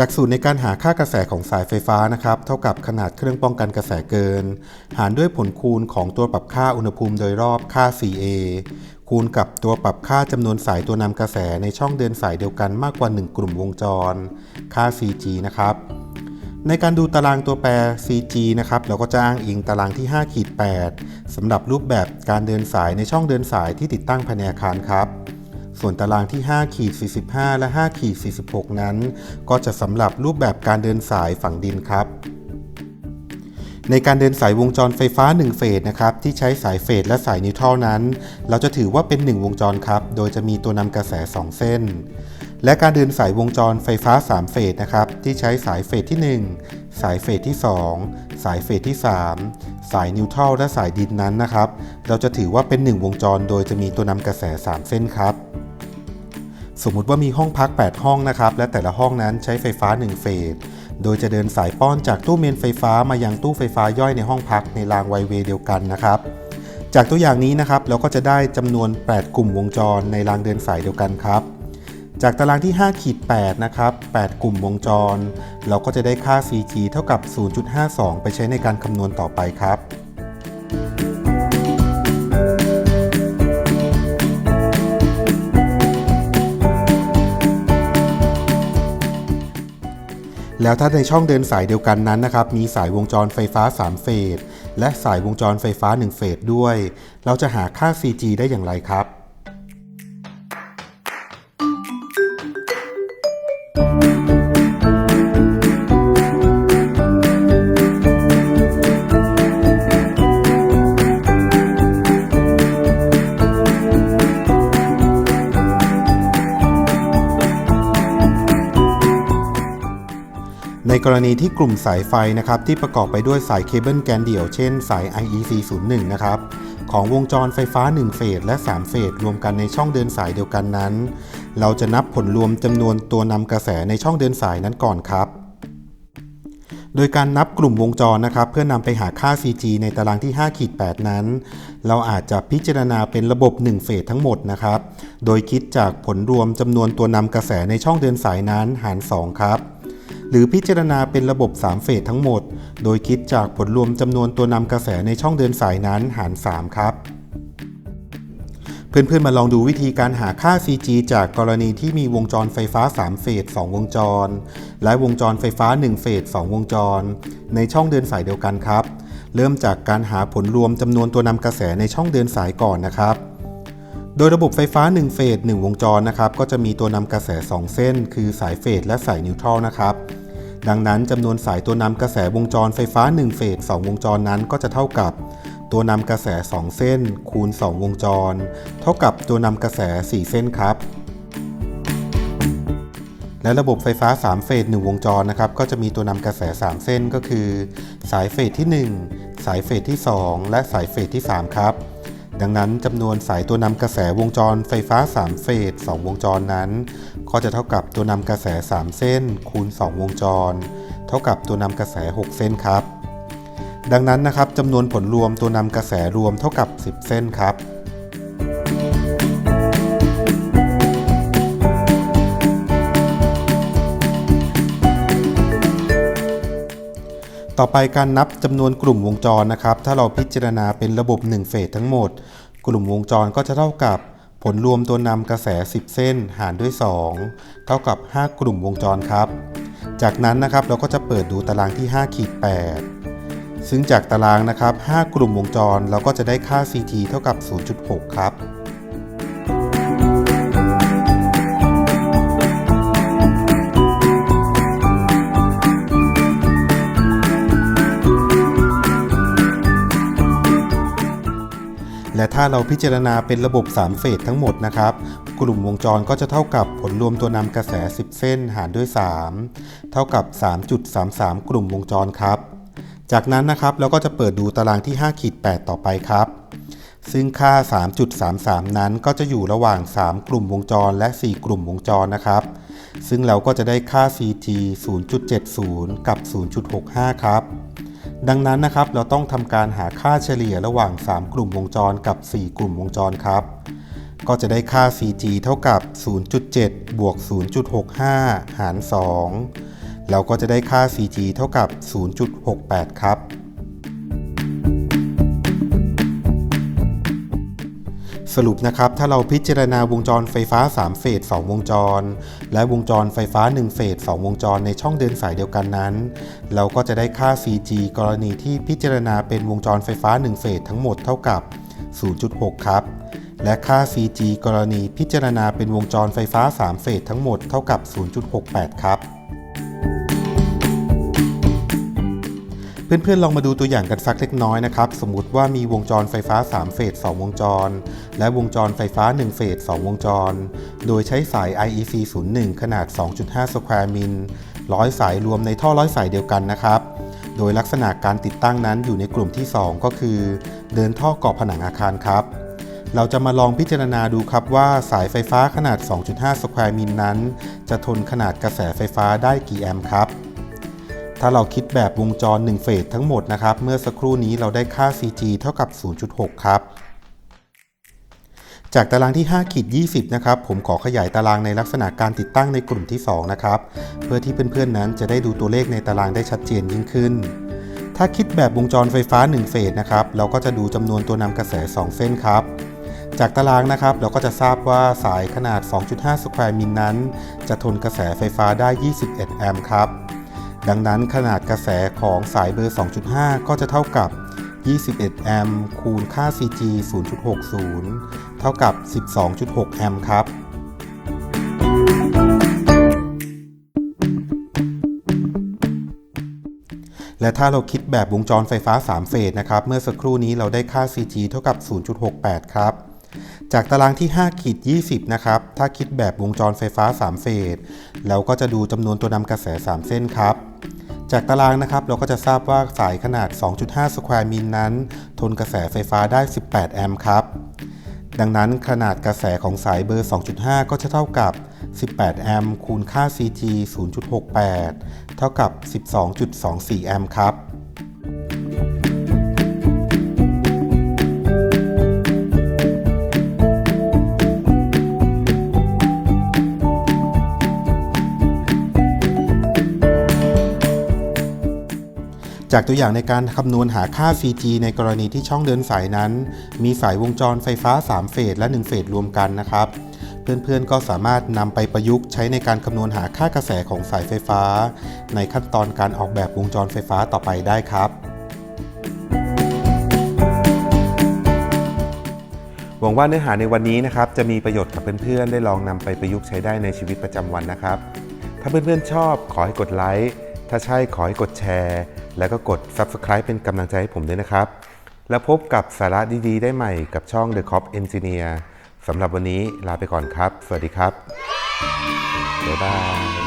จากสูตรในการหาค่ากระแสของสายไฟฟ้านะครับ เท่ากับขนาดเครื่องป้องกันกระแสเกิน หารด้วยผลคูณของตัวปรับค่าอุณหภูมิโดยรอบค่า CA คูณกับตัวปรับค่าจำนวนสายตัวนำกระแสในช่องเดินสายเดียวกันมากกว่า 1 กลุ่มวงจร ค่า CG นะครับ ในการดูตารางตัวแปร CG นะครับ เราก็จะอ้างอิงตารางที่5ขีด8สำหรับรูปแบบการเดินสายในช่องเดินสายที่ติดตั้งภายในอาคารครับ ส่วนตารางที่5ขีด45 และ5ขีด46 นั้น ก็จะสำหรับรูปแบบการเดินสายฝั่งดินครับในการเดินสายวงจรไฟฟ้า 1 เฟสนะครับที่ใช้สายเฟสและสายนิวทรัลนั้น เราจะถือว่าเป็น 1 วงจรครับ โดยจะมีตัวนำกระแส 2 เส้น และการเดินสายวงจรไฟฟ้า 3 เฟสนะครับที่ใช้สายเฟสที่ 1 สายเฟสที่ 2 สายเฟสที่ 3 สายนิวทรัลและสายดินนั้นนะครับ เราจะถือว่าเป็น 1 วงจร โดยจะมีตัวนำกระแส 3 เส้นครับ สมมุติว่ามีห้องพัก 8 ห้องนะครับ และแต่ละห้องนั้นใช้ไฟฟ้า 1 เฟส โดยจะเดินสายป้อนจากตู้เมนไฟฟ้ามายังตู้ไฟฟ้าย่อยในห้องพักในรางไวเวย์เดียวกันนะครับ จากตัวอย่างนี้นะครับเราก็จะได้จำนวน 8 กลุ่มวงจรในรางเดินสายเดียวกันครับ จากตารางที่5ขีด8นะครับ 8 กลุ่มวงจร เราก็จะได้ค่า CG เท่ากับ 0.52 ไปใช้ในการคำนวณต่อไปครับ แล้วถ้าในช่องเดินสายเดียวกันนั้นนะครับ มีสายวงจรไฟฟ้า 3 เฟส และสายวงจรไฟฟ้า 1 เฟสด้วย เราจะหาค่า CG ได้อย่างไรครับ กรณีที่กลุ่มสายไฟนะครับที่ประกอบไปด้วยสายเคเบิลแกนเดี่ยว เช่นสาย IEC 0 1นะครับของวงจรไฟฟ้า 1 เฟสและ 3 เฟสรวมกันในช่องเดินสายเดียวกันนั้น เราจะนับผลรวมจำนวนตัวนำกระแสในช่องเดินสายนั้นก่อนครับ โดยการนับกลุ่มวงจรนะครับเพื่อนำไปหาค่า CG ในตารางที่5ขีด8นั้น เราอาจจะพิจารณาเป็นระบบ 1 เฟสทั้งหมดนะครับ โดยคิดจากผลรวมจำนวนตัวนำกระแสในช่องเดินสายนั้นหาร 2 ครับ หรือพิจารณาเป็นระบบ 3 เฟสทั้งหมด โดยคิดจากผลรวมจำนวนตัวนำกระแสในช่องเดินสายนั้นหาร 3 ครับ เพื่อนๆมาลองดูวิธีการหาค่า CG จากกรณีที่มีวงจรไฟฟ้า 3 เฟส 2 วงจร และวงจรไฟฟ้า 1 เฟส 2 วงจร ในช่องเดินสายเดียวกันครับ เริ่มจากการหาผลรวมจำนวนตัวนำกระแสในช่องเดินสายก่อนนะครับ โดยระบบไฟฟ้า 1 เฟส 1 วงจรนะครับก็จะมีตัวนำกระแส 2 เส้น คือสายเฟสและสายนิวทรัลนะครับดังนั้นจำนวนสายตัวนำกระแสวงจรไฟฟ้า 1 เฟส 2 วงจรนั้นก็จะเท่ากับ ตัวนำกระแส 2 เส้น คูณ 2 วงจร เท่ากับตัวนำกระแส 4 เส้นครับและระบบไฟฟ้า 3 เฟส 1 วงจรนะครับก็จะมีตัวนำกระแส 3 เส้นก็คือ สายเฟสที่ 1 สายเฟสที่ 2 และสายเฟสที่ 3 ครับ ดังนั้นจำนวนสายตัวนำกระแสวงจรไฟฟ้า 3 เฟส 2 วงจรนั้น ก็จะเท่ากับตัวนำกระแส 3 เส้น คูณ 2 วงจร เท่ากับตัวนำกระแส 6 เส้นครับ ดังนั้นนะครับจำนวนผลรวมตัวนำกระแสรวมเท่ากับ 10 เส้นครับ ต่อไปการนับจำนวนกลุ่มวงจรนะครับ ถ้าเราพิจารณาเป็นระบบ 1 เฟสทั้งหมด กลุ่มวงจรก็จะเท่ากับผลรวมตัวนำกระแส 10 เส้นหารด้วย 2 เท่ากับ 5 กลุ่มวงจรครับ จากนั้นนะครับเราก็จะเปิดดูตารางที่5ขีด8ซึ่งจากตารางนะครับ 5 กลุ่มวงจรเราก็จะได้ค่า CT เท่ากับ 0.6 ครับ และถ้าเราพิจารณาเป็นระบบ 3 เฟสทั้งหมดนะครับ กลุ่มวงจรก็จะเท่ากับผลรวมตัวนำกระแส 10 เส้นหารด้วย 3 เท่ากับ 3.33 กลุ่มวงจรครับ จากนั้นนะครับเราก็จะเปิดดูตารางที่5ขีด8ต่อไปครับ ซึ่งค่า 3.33 นั้นก็จะอยู่ระหว่าง 3 กลุ่มวงจรและ 4 กลุ่มวงจรนะครับ ซึ่งเราก็จะได้ค่า CG 0.70 กับ 0.65 ครับ ดังนั้นนะครับเราต้องทำการหาค่าเฉลี่ยระหว่าง 3 กลุ่มวงจรกับ 4 กลุ่มวงจรครับ ก็จะได้ค่า CG เท่ากับ 0.7 บวก 0.65 หาร 2 เราก็จะได้ค่า CG เท่ากับ 0.68 ครับ สรุปนะครับ ถ้าเราพิจารณาวงจรไฟฟ้า 3 เฟส 2 วงจร และวงจรไฟฟ้า 1 เฟส 2 วงจรในช่องเดินสายเดียวกันนั้น เราก็จะได้ค่า CG กรณีที่พิจารณาเป็นวงจรไฟฟ้า 1 เฟสทั้งหมดเท่ากับ 0.6 ครับ และค่า CG กรณีพิจารณาเป็นวงจรไฟฟ้า 3 เฟสทั้งหมดเท่ากับ 0.68 ครับ เพื่อนๆ ลองมาดูตัวอย่างกันสักเล็กน้อยนะครับ สมมุติว่ามีวงจรไฟฟ้า 3 เฟส 2 วงจร และวงจรไฟฟ้า 1 เฟส 2 วงจร โดยใช้สาย IEC 01 ขนาด 2.5 สแควร์มิลร้อยสายรวมในท่อร้อยสายเดียวกันนะครับ โดยลักษณะการติดตั้งนั้นอยู่ในกลุ่มที่ 2 ก็คือ เดินท่อก่อผนังอาคารครับ เราจะมาลองพิจารณาดูครับว่าสายไฟฟ้าขนาด 2.5 สแควร์มิลนั้น จะทนขนาดกระแสไฟฟ้าได้กี่แอมป์ครับ ถ้าเราคิดแบบวงจร 1 เฟสทั้งหมดนะครับ เมื่อสักครู่นี้เราได้ค่า CG เท่ากับ 0.6 ครับ จากตารางที่5ขีด20 นะครับ ผมขอขยายตารางในลักษณะการติดตั้งในกลุ่มที่ 2 นะครับ เพื่อที่เพื่อนๆนั้นจะได้ดูตัวเลขในตารางได้ชัดเจนยิ่งขึ้น ถ้าคิดแบบวงจรไฟฟ้า 1 เฟสนะครับ เราก็จะดูจำนวนตัวนำกระแส 2 เส้นครับจากตารางนะครับเราก็จะทราบว่าสายขนาด 2.5 สแควร์มิลนั้น จะทนกระแสไฟฟ้าได้ 21 แอมป์ครับ ดังนั้นขนาดกระแสของสายเบอร์ 2.5 ก็จะเท่ากับ 21 แอมป์คูณค่า CG 0.60 เท่ากับ 12.6 แอมป์ครับ และถ้าเราคิดแบบวงจรไฟฟ้า 3 เฟสนะครับ เมื่อสักครู่นี้เราได้ค่า CG เท่ากับ 0.68 ครับจากตารางที่5ขีด20 นะครับ ถ้าคิดแบบวงจรไฟฟ้า 3 เฟสเราก็จะดูจำนวนตัวนำกระแส 3 เส้นครับ จากตารางนะครับเราก็จะทราบว่าสายขนาด 2.5 สแควร์มิลนั้น ทนกระแสไฟฟ้าได้ 18 แอมป์ครับ ดังนั้นขนาดกระแสของสายเบอร์ 2.5 ก็จะเท่ากับ 18 แอมป์คูณค่า CG 0.68 เท่ากับ 12.24 แอมป์ครับ จากตัวอย่างในการคำนวณหาค่า CG ในกรณีที่ช่องเดินสายนั้น มีสายวงจรไฟฟ้า 3 เฟสและ 1 เฟสรวมกันนะครับ เพื่อนๆก็สามารถนำไปประยุกต์ใช้ในการคำนวณหาค่ากระแสของสายไฟฟ้า ในขั้นตอนการออกแบบวงจรไฟฟ้าต่อไปได้ครับหวังว่าเนื้อหาในวันนี้นะครับจะมีประโยชน์กับเพื่อนๆ ได้ลองนำไปประยุกต์ใช้ได้ในชีวิตประจำวันนะครับ ถ้าเพื่อนๆชอบขอให้กดไลค์ ถ้าใช่ขอให้กดแชร์ แล้วก็กด Subscribe เป็นกำลังใจให้ผมด้วยนะครับ แล้วพบกับสาระดีๆ ได้ใหม่กับช่อง The Cop Engineer สำหรับวันนี้ลาไปก่อนครับ สวัสดีครับ บ๊ายบาย